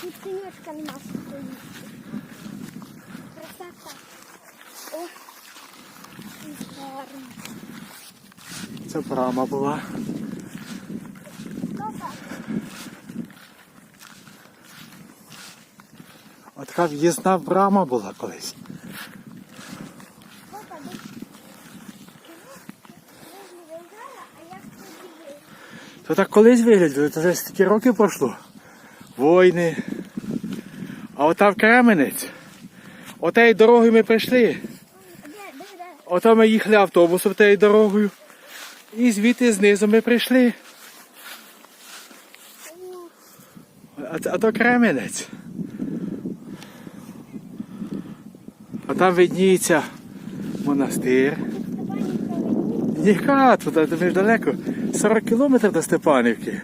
тут синьочка нема стоїть. Красота. О, і гарно. Це брама була. От така в'їзна брама була колись. То так колись виглядало, то вже стільки років пройшло. Війни. А отам Кременець. Отею дорогою ми прийшли. Ото ми їхали автобусом тією дорогою. І звідти знизу ми прийшли. А, а то Кременець. А там видніється монастир. Ніка, туди ми ж далеко. 40 кілометрів до Степанівки.